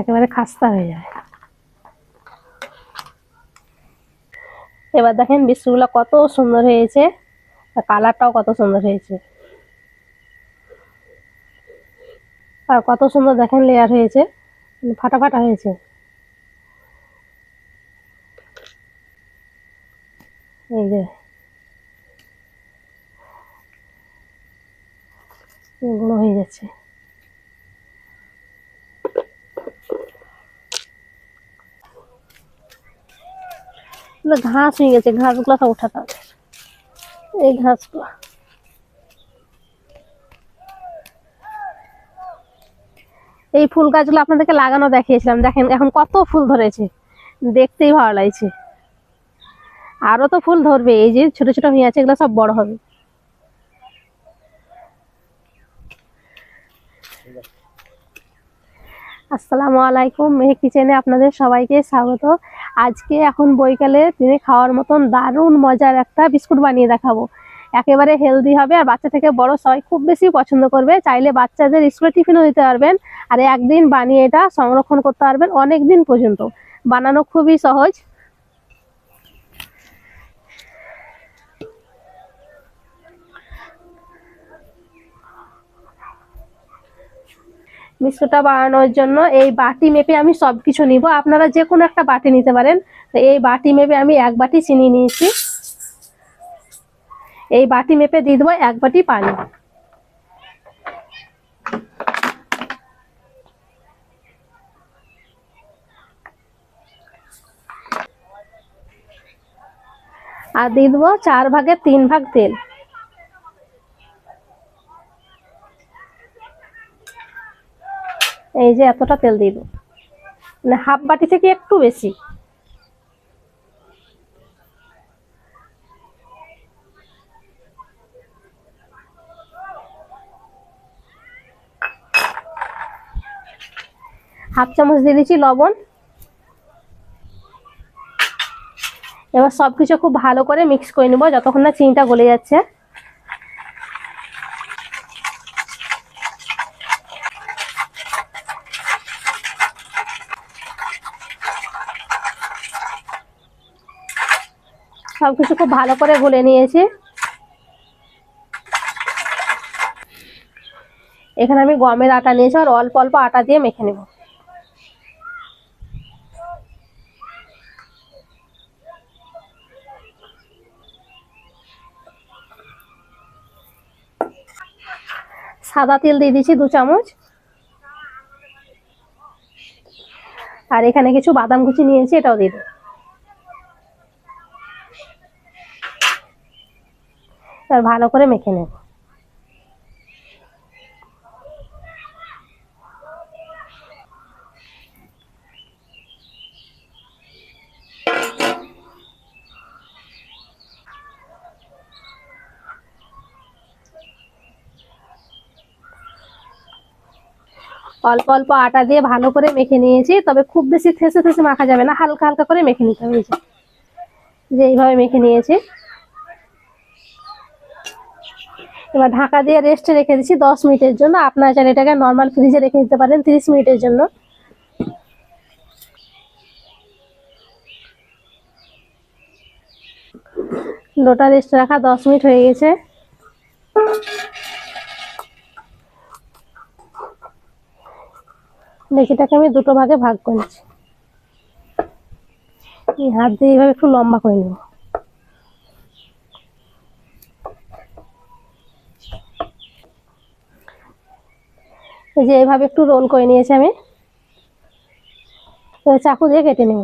একেবারে খাস্তা হয়ে যায়। এবার দেখেন বিস্কুটগুলো কত সুন্দর হয়েছে, আর কালারটাও কত সুন্দর হয়েছে। আর কত সুন্দর দেখেন লেয়ার হয়েছে ফাটা ফাটা হয়েছে। এই যে। এগুলো হয়ে যাচ্ছে। ঘাস হয়ে গেছে, ঘাসগুলো সব উঠাতে হবে। এই ঘাসগুলো। এই ফুল গাছগুলো আপনাদেরকে লাগানো দেখিয়েছিলাম, দেখেন এখন কত ফুল ধরেছে, দেখতেই ভালো লাগছে। আরও তো ফুল ধরবে, এই যে ছোট ছোট হয়ে আছে, এগুলো সব বড় হবে। আসসালামু আলাইকুম, মেহ কিচেনে আপনাদের সবাইকে স্বাগত। আজকে এখন বৈকালে দিনে খাওয়ার মতন দারুণ মজার একটা বিস্কুট বানিয়ে দেখাবো। একেবারে হেলদি হবে আর বাচ্চা থেকে বড় সবাই খুব বেশি পছন্দ করবে। চাইলে বাচ্চাদের স্কুলে টিফিনও দিতে পারবেন আর একদিন বানিয়ে এটা সংরক্ষণ করতে পারবেন অনেক দিন পর্যন্ত। বানানো খুবই সহজ। বিস্কুটটা বানানোর জন্য এই বাটি মেপে আমি সব কিছু নিব। আপনারা যে কোনো একটা বাটি নিতে পারেন। তো এই বাটি মেপে আমি এক বাটি চিনি নিয়েছি। এই বাটি মেপে দিয়ে দেবো এক বাটি পানি। আর দিয়ে দেবো চার ভাগের তিন ভাগ তেল। এই যে এতটা তেল দিয়ে মানে হাফ বাটি থেকে একটু বেশি। হাফ চামচ দিয়ে দিচ্ছি লবণ। এবার সবকিছু খুব ভালো করে মিক্স করে নেব, যতক্ষণ না চিনিটা গলে যাচ্ছে। সবকিছু খুব ভালো করে গুলে নিয়েছি। এখানে আমি গমের আটা নিয়েছি আর অল্প অল্প আটা দিয়ে মেখে নেব। সাদা তেল দিয়ে দিচ্ছি দু চামচ। আর এখানে কিছু বাদাম কুচি নিয়েছি, এটাও দিয়ে দেবো। এবার ভালো করে মেখে নেব অল্প অল্প আটা দিয়ে ভালো করে মেখে নিয়েছি, তবে খুব বেশি থেসে থেসে মাখা যাবে না, হালকা হালকা করে মেখে নিতে হবে যে। এইভাবে মেখে নিয়েছি এবার ঢাকা দিয়ে রেস্টে রেখে দিচ্ছি দশ মিনিটের জন্য। আপনারা চাইলে এটাকে নর্মাল ফ্রিজে রেখে দিতে পারেন তিরিশ মিনিটের জন্য। লোটা রেস্টে রাখা দশ মিনিট হয়ে গেছে। দেখিটাকে আমি দুটো ভাগে ভাগ করেছি হাত দিয়ে এইভাবে একটু লম্বা করে নেব। এই যে এইভাবে একটু রোল করে নিয়েছি আমি। চাকু দিয়ে কেটে নেব।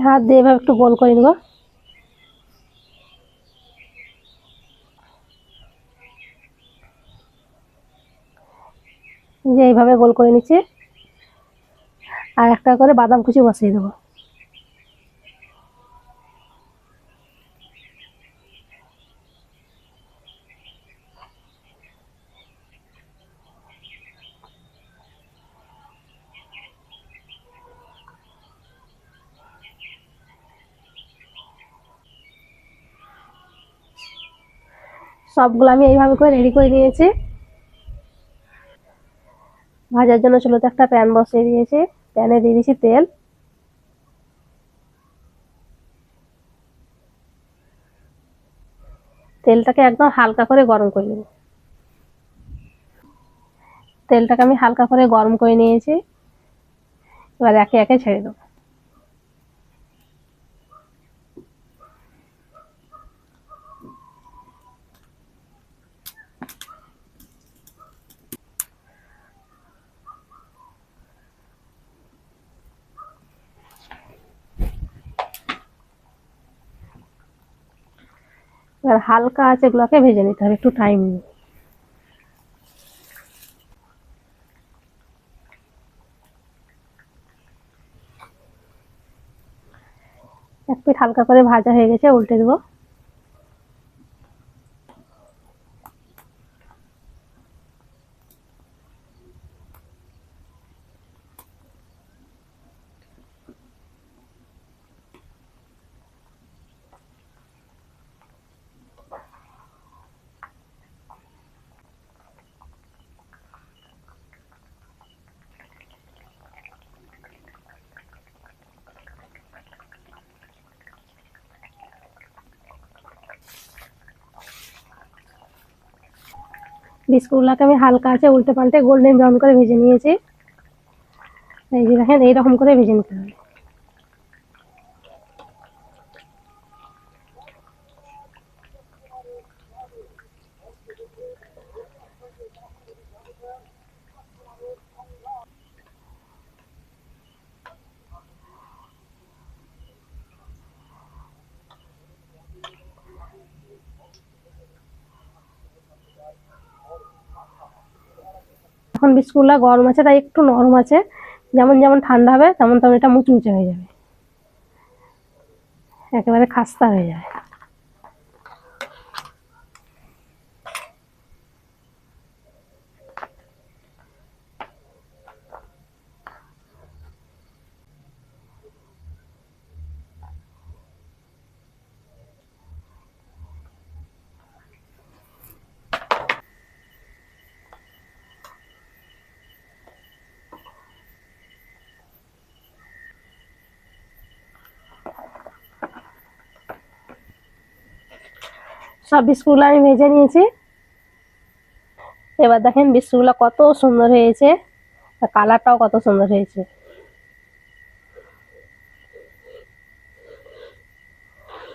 হাত দিয়ে এভাবে একটু গোল করে নেব। যে এইভাবে গোল করে নিচ্ছে। আর একটা করে বাদাম কুচি বসিয়ে দেবো। সবগুলো আমি এইভাবে করে রেডি করে নিয়েছি। ভাজার জন্য চুলোতে একটা প্যান বসিয়ে দিয়েছি। প্যানে দিয়ে দিয়েছি তেল। তেলটাকে একদম হালকা করে গরম করে নেব। তেলটাকে আমি হালকা করে গরম করে নিয়েছি। এবার একে একে ছেড়ে দেবো। এবার হালকা আছে, এগুলোকে ভেজে নিতে হবে, একটু টাইম নিয়ে। এক পিঠ হালকা করে ভাজা হয়ে গেছে, উল্টে দেবো। বিস্কুটগুলোকে আমি হালকা আছে উল্টে পাল্টে গোল্ডেন ব্রাউন করে ভেজে নিয়েছি। এই যে দেখেন, এইরকম করে ভেজে নিতে হবে। এখন বিস্কুটগুলো গরম আছে, তাই একটু নরম আছে। যেমন যেমন ঠান্ডা হবে, তেমন তেমন এটা মুচমুচে হয়ে যাবে। একেবারে খাস্তা হয়ে যাবে। সব বিস্কুটগুলো আমি ভেজে নিয়েছি। এবার দেখেন বিস্কুটগুলো কত সুন্দর হয়েছে কালারটাও কত সুন্দর হয়েছে।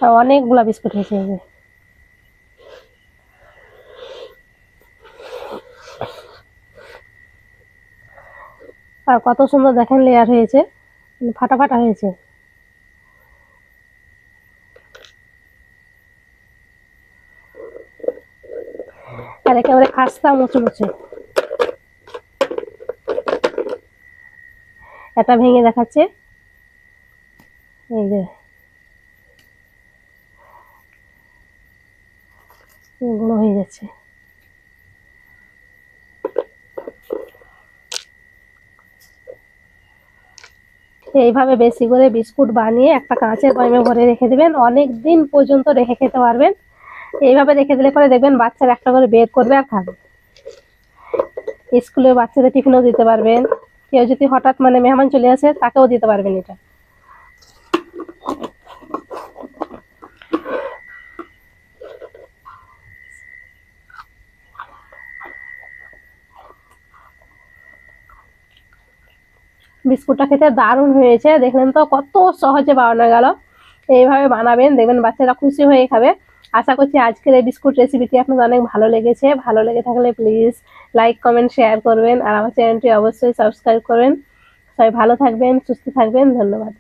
আর অনেকগুলো বিস্কুট হয়েছে এই। আর কত সুন্দর দেখেন লেয়ার হয়েছে ফাটা ফাটা হয়েছে। আর একেবারে খাস্তা মুচমুচে এটা ভেঙে দেখাচ্ছে। এই যে। এগুলো হয়ে যাচ্ছে। এইভাবে বেশি করে বিস্কুট বানিয়ে একটা কাঁচের বয়মে ভরে রেখে দেবেন। অনেক দিন পর্যন্ত রেখে খেতে পারবেন। এইভাবে রেখে দিলে পরে দেখবেন বাচ্চারা একটা করে বের করবে আর খাবে। স্কুলে বাচ্চাদের টিফিনও দিতে পারবেন। কেউ যদি হঠাৎ মানে মেহমান চলে আসে, তাকেও দিতে পারবেন এটা। বিস্কুটটা খেতে দারুণ হয়েছে। দেখলেন তো কত সহজে বানানো গেল। এইভাবে বানাবেন, দেখবেন বাচ্চারা খুশি হয়ে খাবে। আশা করছি আজকের এই বিস্কুট রেসিপিটি আপনাদের অনেক ভালো লেগেছে। ভালো লেগে থাকলে প্লিজ লাইক কমেন্ট শেয়ার করবেন। আর আমার চ্যানেলটি অবশ্যই সাবস্ক্রাইব করবেন। সবাই ভালো থাকবেন, সুস্থ থাকবেন। ধন্যবাদ।